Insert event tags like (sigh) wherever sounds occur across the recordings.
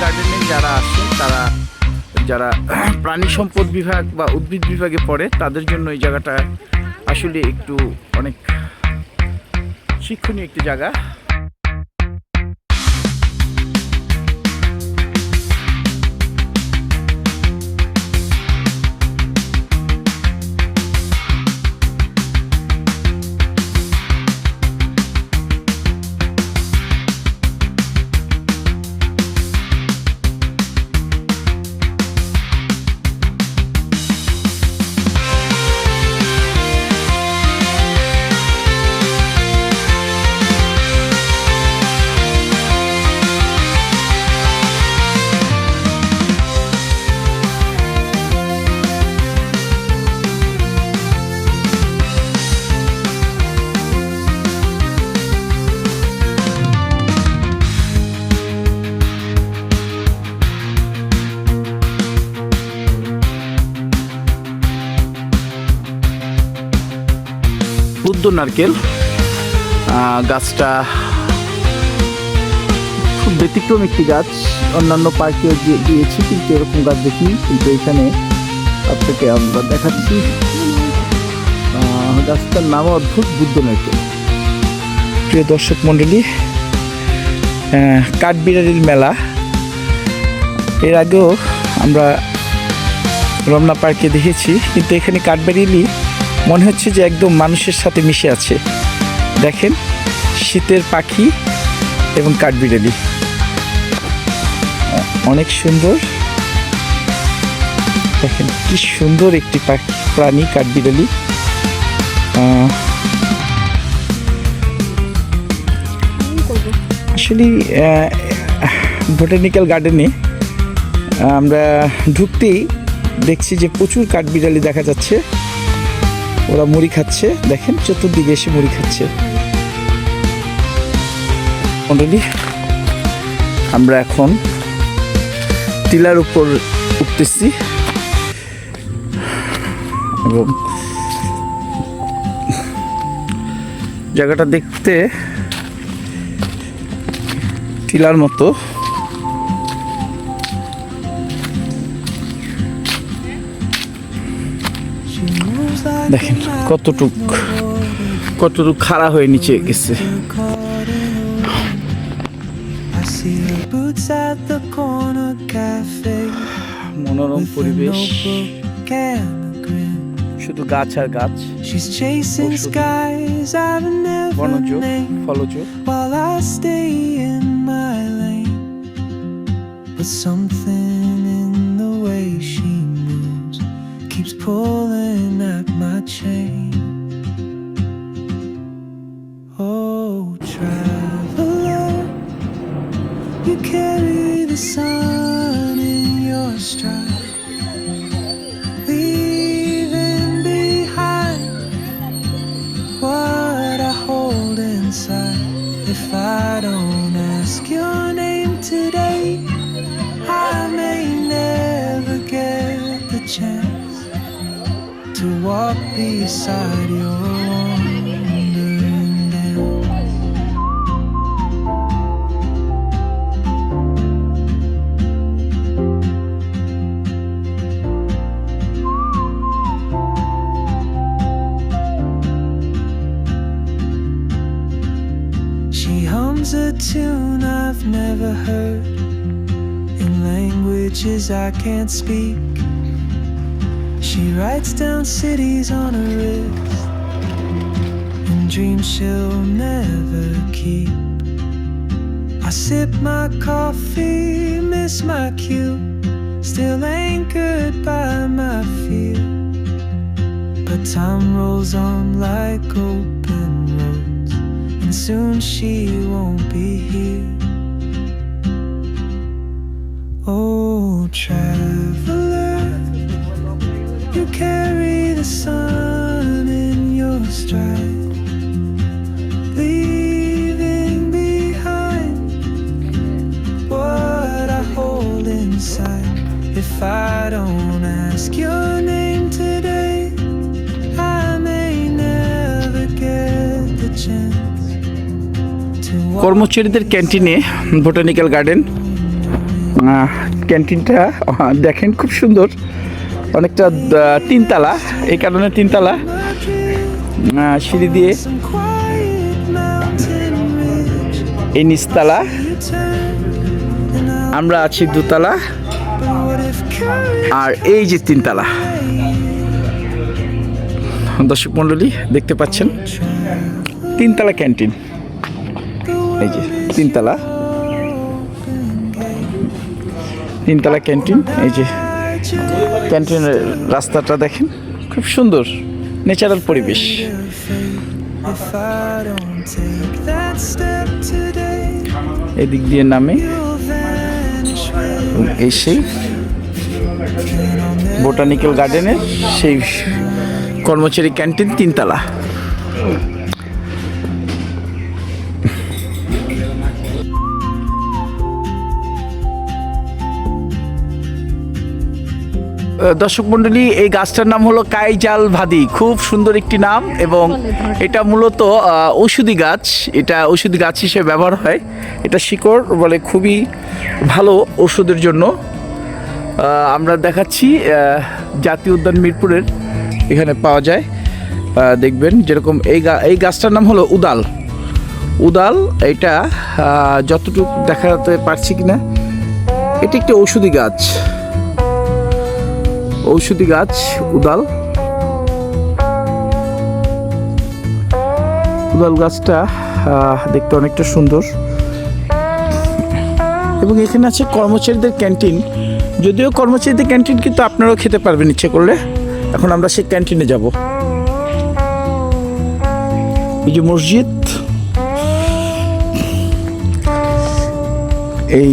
গার্ডেনে যারা আছে, তারা যারা (clears throat) প্রাণী সম্পদ বিভাগ বা উদ্ভিদ বিভাগে পড়ে, তাদের জন্য এই জায়গাটা আসলে একটু অনেক শিক্ষণীয় একটি জায়গা। বুদ্ধ নারকেল। গাছটা খুব ব্যতিক্রম একটি গাছ। অন্যান্য পার্কেও গিয়েছি কিন্তু এরকম গাছ দেখিনি। কিন্তু এখানে আপনাকে আমরা দেখাচ্ছি গাছটার নাম অদ্ভুত বুদ্ধ নারকেল। প্রিয় দর্শক মণ্ডলী আহ, কাঠবিড়ালির মেলা। এর আগেও আমরা রমনা পার্কে দেখেছি কিন্তু এখানে কাঠবিড়ালি মনে হচ্ছে যে একদম মানুষের সাথে মিশে আছে। দেখেন, শীতের পাখি এবং কাঠবিড়ালি। অনেক সুন্দর। দেখেন, কি সুন্দর একটি পাখি, প্রাণী, কাঠবিড়ালি। আসলে বোটানিক্যাল গার্ডেনে, আমরা ঢুকতেই দেখছি যে প্রচুর কাঠবিড়ালি দেখা যাচ্ছে। ওরা মুড়ি খাচ্ছে। দেখেন, চতুর্দিকে এসে মুড়ি খাচ্ছে। আমরা এখন টিলার উপর উঠতেছি। এবং জায়গাটা দেখতে টিলার মতো। দেখেন কতটুক কতটুক খাড়া হয়ে নিচে গেছে। মনোরম পরিবেশ। শুধু গাছ আর গাছ। বনজ ফলজ। But something in the way she moves. Keeps pulling at my chain. Oh, traveler, you carry the sun walk beside your wandering dance. She hums a tune I've never heard in languages I can't speak. She writes down cities on her wrist and dreams she'll never keep. I sip my coffee, miss my cue, still anchored by my fear. But time rolls on like open roads, and soon she won't be here. Oh, traveler, you carry the sun in your stride, leaving behind what I hold inside. If I don't ask your name today, I may never get the chance কর্মচারীদের ক্যান্টিনে botanical garden ক্যান্টিনটা দেখেন খুব সুন্দর অনেকটা তিনতলা, এই কারণে তিনতলা সিঁড়ি দিয়ে. এই নিচতলা। আমরা আছি দোতলা। আর এই যে তিনতলা। দর্শক মণ্ডলী, দেখতে পাচ্ছেন? তিনতলা ক্যান্টিন। এই যে তিনতলা। তিনতলা ক্যান্টিন, এই যে ক্যান্টিনের রাস্তাটা দেখেন, খুব সুন্দর ন্যাচারাল পরিবেশ? এদিক দিয়ে নামে এই সেই বোটানিক্যাল গার্ডেনের সেই কর্মচারী ক্যান্টিন তিনতলা দর্শক মন্ডলী এই গাছটার নাম হলো কাইজাল ভাদি। খুব সুন্দর একটি নাম এবং এটা মূলত ঔষধি গাছ। এটা ঔষধি গাছ হিসেবে ব্যবহার হয়। এটা শিকড় বলে খুবই ভালো ওষুধের জন্য। আমরা দেখাচ্ছি জাতীয় উদ্যান মিরপুরের, এখানে পাওয়া যায়। দেখবেন যেরকম এই গা, এই গাছটার নাম হলো উদাল। উদাল, এটা যতটুকু দেখাতে পারছি কিনা, এটি একটি ঔষধি গাছ। ঔষধি গাছ, উদাল। উদাল গাছটা দেখতে অনেকটা সুন্দর। এবং এখানে আছে কর্মচারীদের ক্যান্টিন। যদিও কর্মচারীদের ক্যান্টিন কিন্তু আপনারাও খেতে পারবেন ইচ্ছে করলে। এখন আমরা সেই ক্যান্টিনে যাব। এই যে মসজিদ। এই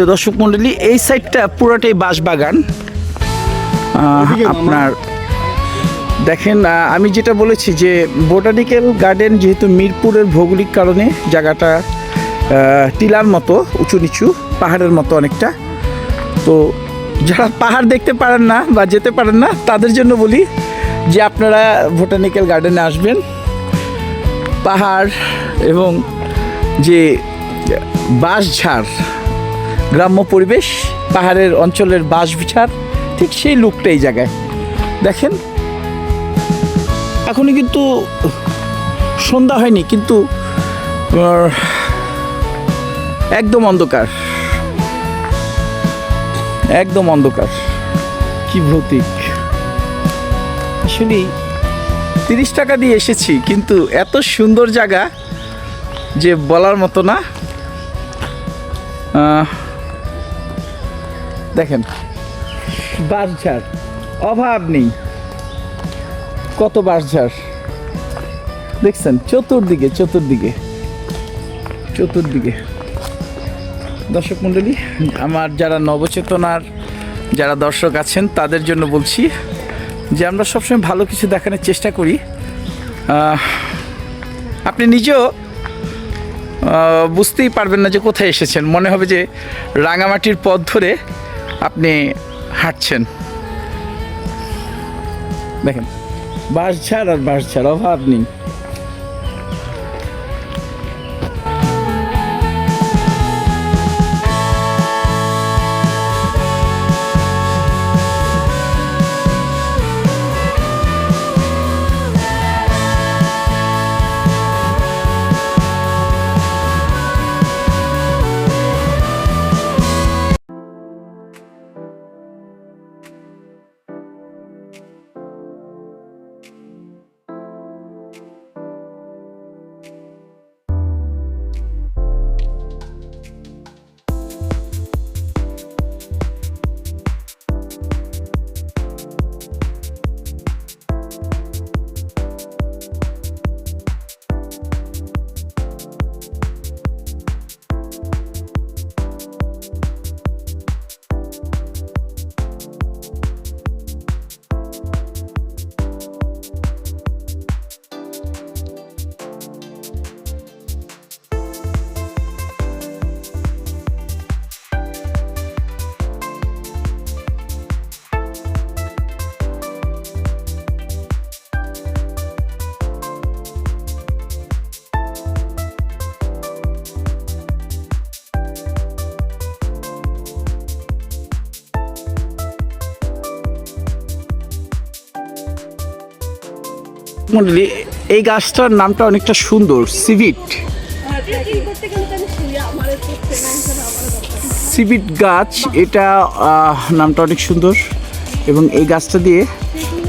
প্রিয় দর্শক মণ্ডলী এই সাইডটা পুরোটাই বাঁশবাগান। আপনার দেখেন আমি যেটা বলেছি যে বোটানিক্যাল গার্ডেন যেহেতু মিরপুরের ভৌগোলিক কারণে জায়গাটা টিলার মতো উঁচু নিচু পাহাড়ের মতো অনেকটা। তো যারা পাহাড় দেখতে পারেন না বা যেতে পারেন না তাদের জন্য বলি যে আপনারা বোটানিক্যাল গার্ডেনে আসবেন। পাহাড় এবং যে বাঁশঝাড় গ্রাম্য পরিবেশ পাহাড়ের অঞ্চলের বাঁশ বিছার ঠিক সেই লুকটা এই জায়গায়। দেখেন এখনই কিন্তু সন্ধ্যা হয়নি কিন্তু একদম অন্ধকার। একদম অন্ধকার। কি ভৌতিক। আসলে তিরিশ টাকা দিয়ে এসেছি কিন্তু এত সুন্দর জায়গা যে বলার মতো না। দেখেন। বাঁশঝাড় অভাব নেই। কত বাঁশঝাড় দেখছেন, চতুর্দিকে চতুর্দিকে। চতুর্দিকে। দর্শক মণ্ডলী, আমার যারা নবচেতনার, যারা দর্শক আছেন, তাদের জন্য বলছি যে আমরা সবসময় ভালো কিছু দেখানোর চেষ্টা করি। আপনি নিজেও বুঝতেই পারবেন না যে কোথায় এসেছেন। মনে হবে যে রাঙামাটির পথ ধরে আপনি হাঁটছেন। দেখেন বাস বাঁশঝাড় আর বাস ছাড় অভাব নেই। মন্ডলী, এই গাছটার নামটা অনেকটা সুন্দর, সিভিট। সিভিট গাছ, এটা নামটা অনেক সুন্দর। এবং এই গাছটা দিয়ে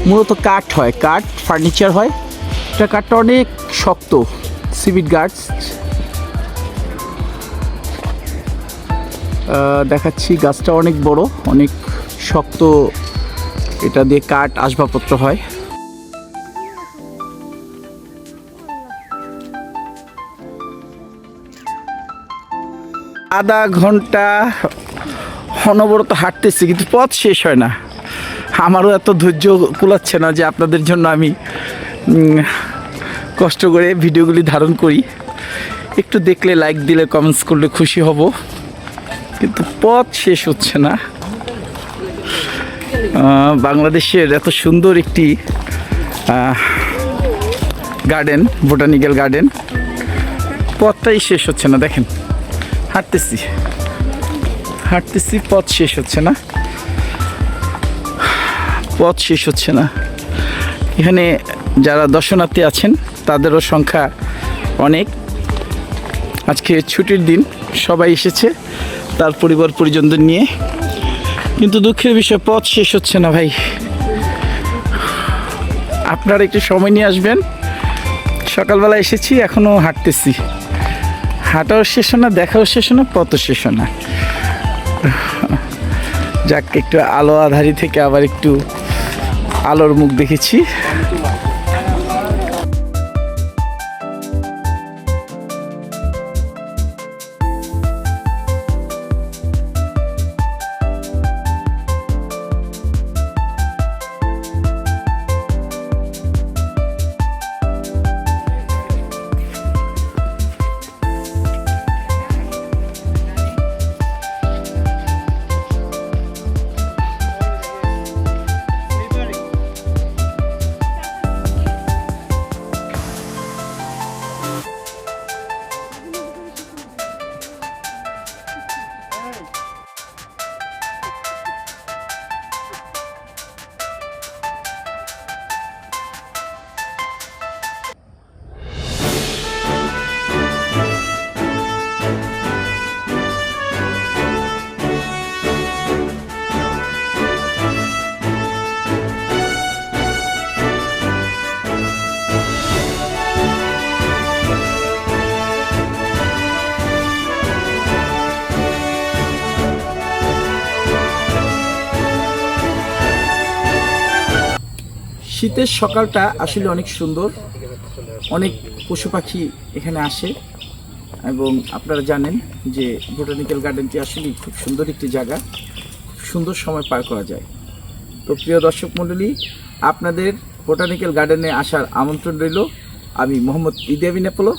মূলত কাঠ হয়, কাঠ ফার্নিচার হয়। এটা কাঠটা অনেক শক্ত, সিভিট গাছ। দেখাচ্ছি গাছটা অনেক বড়, অনেক শক্ত। এটা দিয়ে কাঠ আসবাবপত্র হয়। আধা ঘণ্টা অনবরত হাঁটতেছি, কিন্তু পথ শেষ হয় না। আমারও এত ধৈর্য কুলাচ্ছে না যে আপনাদের জন্য আমি কষ্ট করে ভিডিওগুলি ধারণ করি। একটু দেখলে লাইক দিলে কমেন্টস করলে খুশি হব। কিন্তু পথ শেষ হচ্ছে না। বাংলাদেশের এত সুন্দর একটি গার্ডেন বোটানিক্যাল গার্ডেন পথটাই শেষ হচ্ছে না, দেখেন। হাঁটতেছি। হাঁটতেছি, পথ শেষ হচ্ছে না। পথ শেষ হচ্ছে না। এখানে যারা দর্শনার্থী আছেন, তাদেরও সংখ্যা অনেক। আজকে ছুটির দিন, সবাই এসেছে, তার পরিবার পরিজনদের নিয়ে। কিন্তু দুঃখের বিষয়, পথ শেষ হচ্ছে না ভাই। আপনারা একটু সময় নিয়ে আসবেন। সকালবেলা এসেছি এখনও হাঁটতেছি। হাঁটাও শেষ না, দেখাও শেষ না, পথও শেষ না। যাক, একটু আলো আধারি থেকে আবার একটু আলোর মুখ দেখেছি। শীতের সকালটা আসলে অনেক সুন্দর। অনেক পশু পাখি এখানে আসে এবং আপনারা জানেন যে বোটানিক্যাল গার্ডেনটি আসলে খুব সুন্দর একটি জায়গা সুন্দর সময় পার করা যায়। তো প্রিয় দর্শক মণ্ডলী, আপনাদের বোটানিক্যাল গার্ডেনে আসার আমন্ত্রণ রইল। আমি মোহাম্মদ ইদিয়াবিন অ্যাপোলো